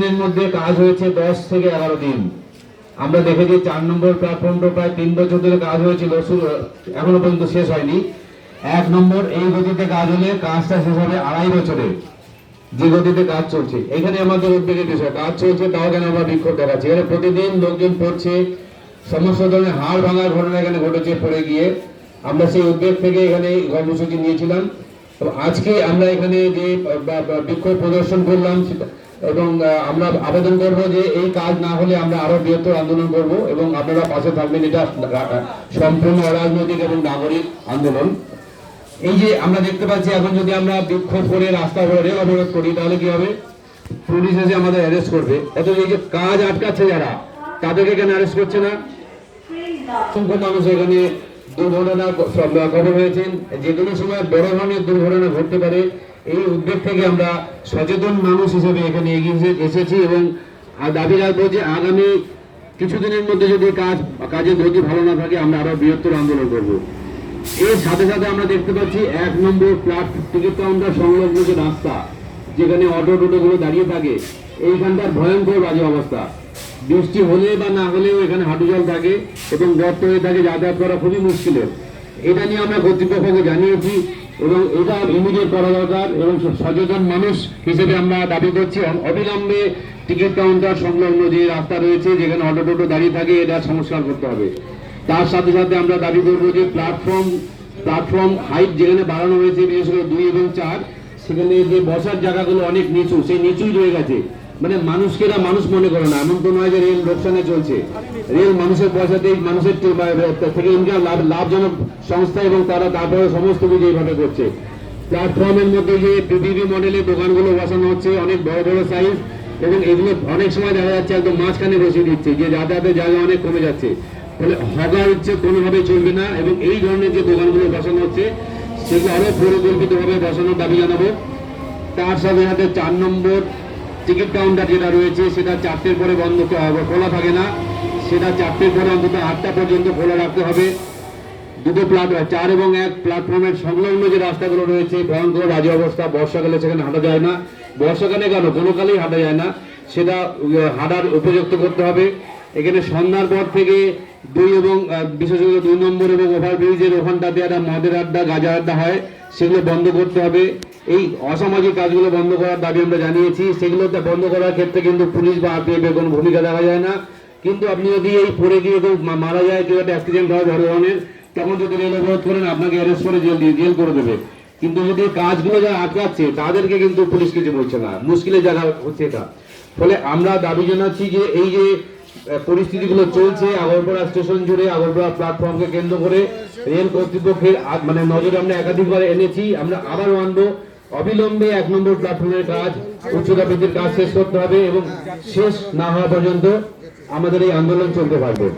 দিনের মধ্যে কাজ হয়েছে দশ থেকে এগারো দিন। আমরা দেখেছি চার নম্বর প্ল্যাটফর্মটা প্রায় তিন বছর ধরে কাজ হয়েছিল এখনও পর্যন্ত শেষ হয়নি। এক নম্বর, এই গতিতে কাজ হলে কাজটা শেষ হবে আড়াই বছরে। যে গতিতে কাজ চলছে। এখানে আমাদের উদ্বেগের বিষয়, কাজ চলছে তাও কেন আমরা বিক্ষোভ দেখাচ্ছি। এখানে প্রতিদিন লোকজন পড়ছে, সমস্ত ধরনের হাড় ভাঙার ঘটনা এখানে ঘটেছে পড়ে গিয়ে। আমরা সেই উদ্বেগ থেকে এখানে কর্মসূচি নিয়েছিলাম। আজকে আমরা এখানে যে বিক্ষোভ প্রদর্শন করলাম এবং আমরা আবেদন করব যে এই কাজ না হলে আমরা আরও বৃহত্তর আন্দোলন করব এবং আপনারা পাশে থাকবেন। এটা সম্পূর্ণ অরাজনৈতিক এবং নাগরিক আন্দোলন। এই যে আমরা দেখতে পাচ্ছি, এখন যদি আমরা বিক্ষোভ করে রাস্তা ধরে অবরোধ করি, তাহলে কি হবে? পুলিশ এসে আমাদের অ্যারেস্ট করবে। অথচ এই যে কাজ আটকাচ্ছে যারা, তাদেরকে কেন অ্যারেস্ট করছে না? অসংখ্য মানুষ এখানে খবর হয়েছেন যে কোনো সময় বড় ধরনের দুর্ঘটনা ঘটতে পারে। এই উদ্বেগ থেকে আমরা সচেতন মানুষ হিসেবে এখানে এগিয়ে এসেছি এবং দাবি রাখব যে আগামী কিছুদিনের মধ্যে যদি কাজ কাজের গতি ভালো না থাকে, আমরা আরও বৃহত্তর আন্দোলন করব। এর সাথে সাথে আমরা দেখতে পাচ্ছি এক নম্বর প্লাট টিকিট কাউন্টার সংলগ্ন যে রাস্তা, যেখানে অটো টোটো গুলো দাঁড়িয়ে থাকে এইখানটার ভয়ঙ্কর বাজে অবস্থা। বৃষ্টি হলে বা না হলেও এখানে হাঁটু জল থাকে এবং গর্ত হয়ে থাকে যাতায়াত করা খুবই মুশকিলের। এটা নিয়ে আমরা কর্তৃপক্ষকে জানিয়েছি এবং এটা ইমিডিয়েট করা দরকার এবং সচেতন মানুষ হিসেবে আমরা দাবি করছি। অবিলম্বে টিকিট কাউন্টার সংলগ্ন যে রাস্তা রয়েছে, যেখানে অটো টোটো দাঁড়িয়ে থাকে, এটা সংস্কার করতে হবে। তার সাথে সাথে আমরা দাবি করব যে প্ল্যাটফর্ম প্ল্যাটফর্ম হাইট যেখানে বাড়ানো হয়েছে, বিশেষ করে দুই এবং চার, সেখানে যে বসার জায়গাগুলো অনেক নিচু, সেই নিচুই রয়ে গেছে। মানে মানুষকে এরা মানুষ মনে করে না, এমন তো নয় যে রেল লোকসানে চলছে। রেল মানুষের পয়সাতেই মানুষের থেকে ইনকাম, লাভ, লাভজনক সংস্থা এবং তারা তারপরে সমস্ত কিছু এইভাবে করছে। প্ল্যাটফর্মের মধ্যে যে পিপিপি মডেলের দোকানগুলো বসানো হচ্ছে, অনেক বড় বড় সাইজ এবং এগুলো অনেক সময় দেখা যাচ্ছে একদম মাঝখানে বসিয়ে দিচ্ছে, যে যাতায়াতের জায়গা অনেক কমে যাচ্ছে। ফলে হগার হচ্ছে কোনোভাবে চলবে না, এবং এই ধরনের যে দোকানগুলো বসানো হচ্ছে, সেগুলো আরও পরিকল্পিতভাবে বসানোর দাবি জানাব। তার সাথে সাথে চার নম্বর টিকিট কাউন্টার যেটা রয়েছে, সেটা চারটের পরে বন্ধ খোলা থাকে না। সেটা চারটের পরে অন্তত আটটা পর্যন্ত খোলা রাখতে হবে। দুটো প্লাট, চার এবং এক প্ল্যাটফর্মের সংলগ্ন যে রাস্তাগুলো রয়েছে, ভয়ঙ্কর বাজে অবস্থা, বর্ষাকালে সেখানে হাঁটা যায় না। বর্ষাকালে কেন? কোনো কালেই হাঁটা যায় না। সেটা হাঁটার উপযুক্ত করতে হবে। এখানে সন্ধ্যার পর থেকে দুই এবং বিশেষত দুই নম্বর এবং ওভারব্রিজের ওখানটাতে একটা মদের আড্ডা, গাজা আড্ডা হয়। সেগুলো বন্ধ করতে হবে। এই অসামাজিক কাজগুলো বন্ধ করার দাবি আমরা জানিয়েছি, সেগুলোতে বন্ধ করার ক্ষেত্রে কিন্তু পুলিশ বা আরপিএফ এর কোনো ভূমিকা দেখা যায় না। কিন্তু আপনি যদি এই পড়ে গিয়ে কেউ মারা যায়, কেউ একটা অ্যাক্সিডেন্ট হয় বড় ধরনের, তখন যদি রেল অবরোধ করেন, আপনাকে অ্যারেস্ট করে জেল দিয়ে জেল করে দেবে। কিন্তু যদি কাজগুলো যারা আটকাচ্ছে, তাদেরকে কিন্তু পুলিশ কিছু বলছে না। মুশকিলের জায়গা হচ্ছে এটা। ফলে আমরা দাবি জানাচ্ছি যে এই যে পরিস্থিতিগুলো চলছে, আগরপাড়া স্টেশন জুড়ে, আগরপাড়া প্ল্যাটফর্মকে কেন্দ্র করে রেল কর্তৃপক্ষের মানে নজরে আমরা একাধিকবার এনেছি। আমরা আবার আনব। অবিলম্বে এক নম্বর প্ল্যাটফর্মের কাজ, উচ্চতা বৃদ্ধির কাজ শেষ করতে হবে এবং শেষ না হওয়া পর্যন্ত আমাদের এই আন্দোলন চলতে থাকবে।